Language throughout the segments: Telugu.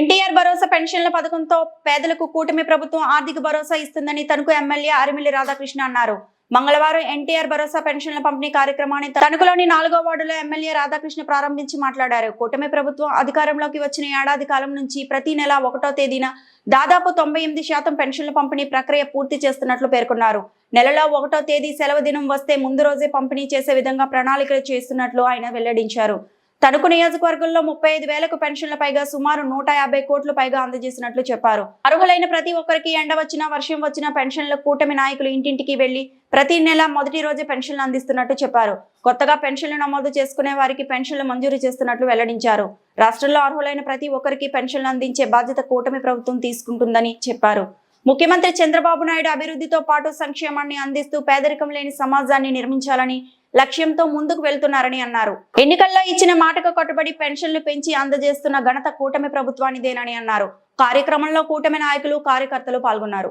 ఎన్టీఆర్ భరోసా పెన్షన్ల పథకంతో పేదలకు కూటమి ప్రభుత్వం ఆర్థిక భరోసా ఇస్తుందని తణుకు ఎమ్మెల్యే అరిమిల్లి రాధాకృష్ణ అన్నారు. మంగళవారం ఎన్టీఆర్ భరోసా పెన్షన్ల పంపిణీ కార్యక్రమాన్ని తణుకులోని నాలుగో వార్డులో ఎమ్మెల్యే రాధాకృష్ణ ప్రారంభించి మాట్లాడారు. కూటమి ప్రభుత్వం అధికారంలోకి వచ్చిన ఏడాది కాలం నుంచి ప్రతి నెల ఒకటో తేదీన దాదాపు తొంభై ఎనిమిది శాతం పెన్షన్ల పంపిణీ ప్రక్రియ పూర్తి చేస్తున్నట్లు పేర్కొన్నారు. నెలలో ఒకటో తేదీ సెలవు దినం వస్తే ముందు రోజే పంపిణీ చేసే విధంగా ప్రణాళికలు చేస్తున్నట్లు ఆయన వెల్లడించారు. తణుకు నియోజకవర్గంలో ముప్పై ఐదు వేలకు పెన్షన్ల పైగా సుమారు నూట యాభై కోట్లు పైగా అందజేసినట్లు చెప్పారు. అర్హులైన ప్రతి ఒక్కరికి ఎండ వచ్చినా వర్షం వచ్చినా పెన్షన్ల కూటమి నాయకులు ఇంటింటికి వెళ్ళి ప్రతి నెల మొదటి రోజే పెన్షన్లు అందిస్తున్నట్టు చెప్పారు. కొత్తగా పెన్షన్లు నమోదు చేసుకునే వారికి పెన్షన్లు మంజూరు చేస్తున్నట్లు వెల్లడించారు. రాష్ట్రంలో అర్హులైన ప్రతి ఒక్కరికి పెన్షన్లు అందించే బాధ్యత కూటమి ప్రభుత్వం తీసుకుంటుందని చెప్పారు. ముఖ్యమంత్రి చంద్రబాబు నాయుడు అభివృద్ధితో పాటు సంక్షేమాన్ని అందిస్తూ పేదరికం లేని సమాజాన్ని నిర్మించాలని లక్ష్యంతో ముందుకు వెళ్తున్నారని అన్నారు. ఎన్నికల్లో ఇచ్చిన మాటకు కట్టుబడి పెన్షన్లు పెంచి అందజేస్తున్న ఘనత కూటమి ప్రభుత్వానిదేనని అన్నారు. కార్యక్రమంలో కూటమి నాయకులు కార్యకర్తలు పాల్గొన్నారు.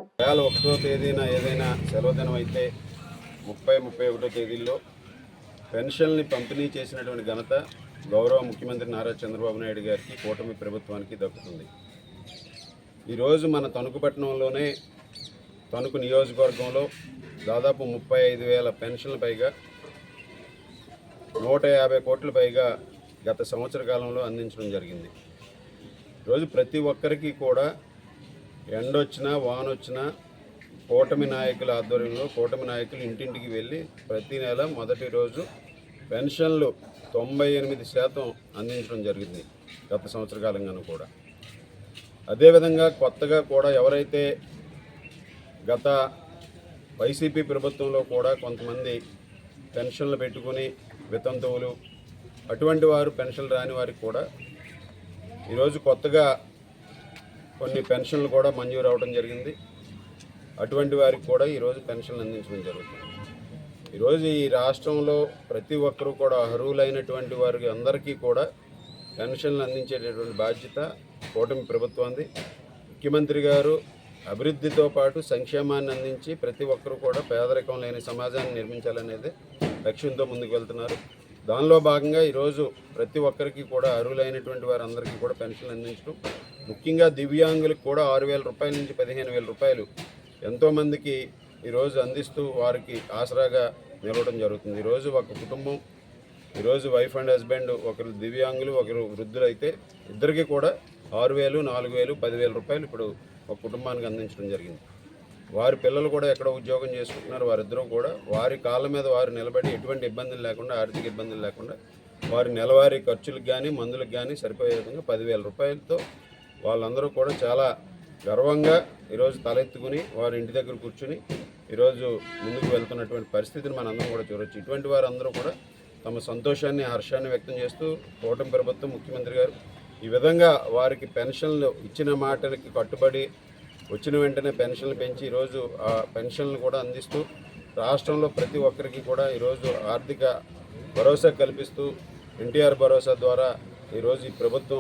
ఒకటో తేదీన ఏదైనా సెలవు అయితే ముప్పై ముప్పై ఒకటో తేదీల్లో పెన్షన్ని పంపిణీ చేసినటువంటి ఘనత గౌరవ ముఖ్యమంత్రి నారా చంద్రబాబు నాయుడు గారికి కూటమి ప్రభుత్వానికి దక్కుతుంది. ఈరోజు మన తణుకు పట్టణంలోనే తణుకు నియోజకవర్గంలో దాదాపు ముప్పై ఐదు వేల పెన్షన్ల పైగా నూట యాభై కోట్ల పైగా గత సంవత్సర కాలంలో అందించడం జరిగింది. ఈరోజు ప్రతి ఒక్కరికి కూడా ఎండొచ్చినా వానొచ్చినా కూటమి నాయకుల ఆధ్వర్యంలో కూటమి నాయకులు ఇంటింటికి వెళ్ళి ప్రతి నెల మొదటి రోజు పెన్షన్లు తొంభై ఎనిమిది శాతం అందించడం జరిగింది గత సంవత్సర కాలంగాను కూడా. అదేవిధంగా కొత్తగా కూడా ఎవరైతే గత వైసీపీ ప్రభుత్వంలో కూడా కొంతమంది పెన్షన్లు పెట్టుకుని వితంతువులు అటువంటి వారు పెన్షన్ రాని వారికి కూడా ఈరోజు కొత్తగా కొన్ని పెన్షన్లు కూడా మంజూరు అవడం జరిగింది. అటువంటి వారికి కూడా ఈరోజు పెన్షన్లు అందించడం జరుగుతుంది. ఈరోజు ఈ రాష్ట్రంలో ప్రతి ఒక్కరూ కూడా అర్హులైనటువంటి వారికి అందరికీ కూడా పెన్షన్లు అందించేటటువంటి బాధ్యత కూటమి ప్రభుత్వంది ముఖ్యమంత్రి గారు అభివృద్ధితో పాటు సంక్షేమాన్ని అందించి ప్రతి ఒక్కరూ కూడా పేదరికం లేని సమాజాన్ని నిర్మించాలనేది లక్ష్యంతో ముందుకు వెళ్తున్నారు. దానిలో భాగంగా ఈరోజు ప్రతి ఒక్కరికి కూడా అర్హులైనటువంటి వారందరికీ కూడా పెన్షన్లు అందించడం. ముఖ్యంగా దివ్యాంగులకు కూడా ఆరు వేల రూపాయల నుంచి పదిహేను వేల రూపాయలు ఎంతోమందికి ఈరోజు అందిస్తూ వారికి ఆసరాగా నిలవడం జరుగుతుంది. ఈరోజు ఒక కుటుంబం ఈరోజు వైఫ్ అండ్ హస్బెండ్ ఒకరు దివ్యాంగులు ఒకరు వృద్ధులు అయితే ఇద్దరికి కూడా ఆరు వేలు నాలుగు వేలు పదివేల రూపాయలు ఇప్పుడు ఒక కుటుంబానికి అందించడం జరిగింది. వారి పిల్లలు కూడా ఎక్కడ ఉద్యోగం చేసుకుంటున్నారు వారిద్దరూ కూడా. వారి కాళ్ళ మీద వారు నిలబడి ఎటువంటి ఇబ్బందులు లేకుండా ఆర్థిక ఇబ్బందులు లేకుండా వారి నెలవారీ ఖర్చులకు కానీ మందులకు కానీ సరిపోయే విధంగా పదివేల రూపాయలతో వాళ్ళందరూ కూడా చాలా గర్వంగా ఈరోజు తలెత్తుకుని వారి ఇంటి దగ్గర కూర్చుని ఈరోజు ముందుకు వెళ్తున్నటువంటి పరిస్థితిని మనందరం కూడా చూడొచ్చు. ఇటువంటి వారందరూ కూడా తమ సంతోషాన్ని హర్షాన్ని వ్యక్తం చేస్తూ కూటమి ప్రభుత్వం ముఖ్యమంత్రి గారు ఈ విధంగా వారికి పెన్షన్లు ఇచ్చిన మాటలకి కట్టుబడి వచ్చిన వెంటనే పెన్షన్లు పెంచి ఈరోజు ఆ పెన్షన్లు కూడా అందిస్తూ రాష్ట్రంలో ప్రతి ఒక్కరికి కూడా ఈరోజు ఆర్థిక భరోసా కల్పిస్తూ ఎన్టీఆర్ భరోసా ద్వారా ఈరోజు ఈ ప్రభుత్వం